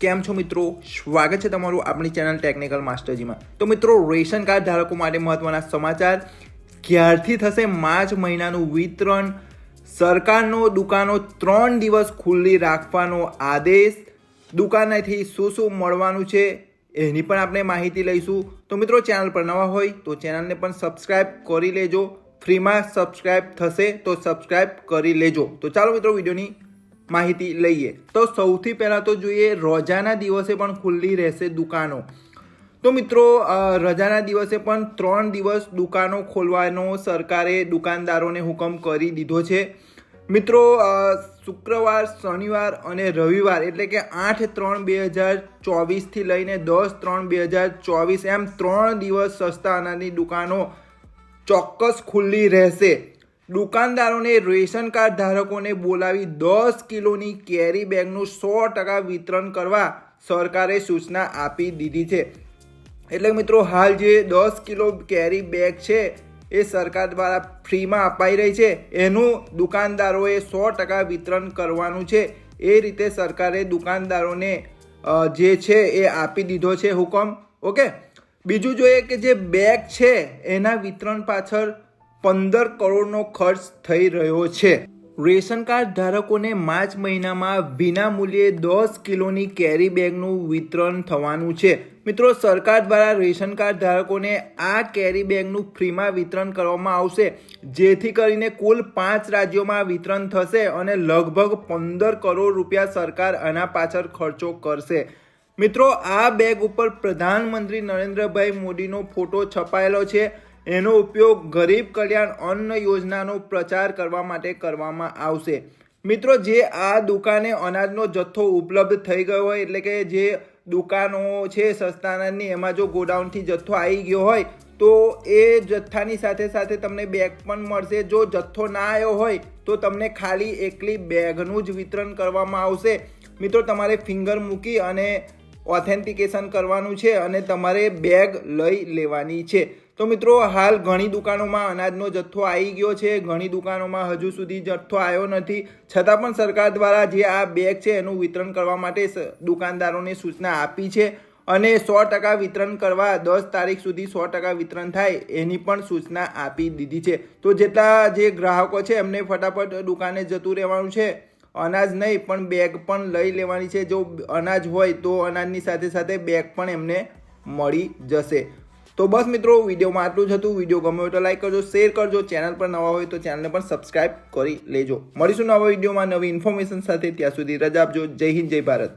કેમ છો મિત્રો? સ્વાગત છે તમારું આપણી ચેનલ ટેકનિકલ માસ્ટરજીમાં તો મિત્રો, રેશન કાર્ડ ધારકો માટે મહત્વના સમાચાર. ક્યારથી થશે માર્ચ મહિનાનું વિતરણ? સરકારનો દુકાનો ત્રણ દિવસ ખુલ્લી રાખવાનો આદેશ. દુકાનેથી શું શું મળવાનું છે એની પણ આપણે માહિતી લઈશું. તો મિત્રો ચેનલ પર નવા હોય તો ચેનલને પણ સબસ્ક્રાઇબ કરી લેજો. ફ્રીમાં સબસ્ક્રાઇબ થશે તો સબસ્ક્રાઇબ કરી લેજો. તો ચાલો મિત્રો, વિડીયોની માહિતી લઈએ. તો સૌથી પહેલાં તો જોઈએ, રોજાના દિવસે પણ ખુલ્લી રહેશે દુકાનો. તો મિત્રો રજાના દિવસે પણ ત્રણ દિવસ દુકાનો ખોલવાનો સરકારે દુકાનદારોને હુકમ કરી દીધો છે. મિત્રો શુક્રવાર, શનિવાર અને રવિવાર એટલે કે આઠ ત્રણ બે હજાર ચોવીસથી લઈને દસ ત્રણ બે હજાર ચોવીસ એમ ત્રણ દિવસ સસ્તા અનાજની દુકાનો ચોક્કસ ખુલ્લી રહેશે. દુકાનદારોને રેશન કાર્ડ ધારકોને બોલાવી દસ કિલોની કેરી બેગનું સો ટકા વિતરણ કરવા સરકારે સૂચના આપી દીધી છે. એટલે મિત્રો, હાલ જે દસ કિલો કેરી બેગ છે, એ સરકાર દ્વારા ફ્રીમાં અપાઈ રહી છે. એનું દુકાનદારોએ સો ટકા વિતરણ કરવાનું છે. એ રીતે સરકારે દુકાનદારોને જે છે એ આપી દીધો છે હુકમ. ઓકે? બીજું જોઈએ કે જે બેગ છે, એના વિતરણ પાછળ પંદર કરોડનો ખર્ચ થઈ રહ્યો છે. રેશન કાર્ડ ધારકોને માર્ચ મહિનામાં વિના મૂલ્યે દસ કિલોની કેરી બેગનું વિતરણ થવાનું છે. મિત્રો, સરકાર દ્વારા રેશન કાર્ડ ધારકોને આ કેરી બેગનું ફ્રીમાં વિતરણ કરવામાં આવશે, જેથી કરીને કુલ પાંચ રાજ્યોમાં વિતરણ થશે અને લગભગ પંદર કરોડ રૂપિયા સરકાર આના પાછળ ખર્ચો કરશે. મિત્રો, આ બેગ ઉપર પ્રધાનમંત્રી નરેન્દ્રભાઈ મોદીનો ફોટો છપાયેલો છે. એનો ઉપયોગ ગરીબ કલ્યાણ અન્ન યોજનાનો પ્રચાર કરવા માટે કરવામાં આવશે. મિત્રો, જે આ દુકાને અનાજનો જથ્થો ઉપલબ્ધ થઈ ગયો હોય, એટલે કે જે દુકાનો છે સસ્તા અનાજની એમાં જો ગોડાઉનથી જથ્થો આવી ગયો હોય, તો એ જથ્થાની સાથે સાથે તમને બેગ પણ મળશે. જો જથ્થો ના આવ્યો હોય, તો તમને ખાલી એકલી બેગનું જ વિતરણ કરવામાં આવશે. મિત્રો, તમારે ફિંગર મૂકી અને ઓથેન્ટિકેશન કરવાનું છે અને તમારે બેગ લઈ લેવાની છે. તો મિત્રો, હાલ ઘણી દુકાનોમાં અનાજનો જથ્થો આવી ગયો છે. ઘણી દુકાનોમાં હજુ સુધી જથ્થો આવ્યો નથી. છતાં પણ સરકાર દ્વારા જે આ બેગ છે, એનું વિતરણ કરવા માટે દુકાનદારોને સૂચના આપી છે અને સો ટકા વિતરણ કરવા દસ તારીખ સુધી સો ટકા વિતરણ થાય એની પણ સૂચના આપી દીધી છે. તો જેટલા જે ગ્રાહકો છે, એમને ફટાફટ દુકાને જતું રહેવાનું છે. અનાજ નહીં, પણ બેગ પણ લઈ લેવાની છે. જો અનાજ હોય તો અનાજની સાથે સાથે બેગ પણ એમને મળી જશે. તો બસ મિત્રો, વિડીયોમાં આટલું જ હતું. વીડિયો ગમ્યો તો લાઈક કરજો શેર કરજો. ચેનલ પર નવા હોય તો ચેનલને પણ સબસ્ક્રાઈબ કરી લેજો. મળીશું નવા વિડીયોમાં નવી ઇન્ફોર્મેશન સાથે. ત્યાં સુધી રજા આપજો. જય હિન્દ, જય ભારત.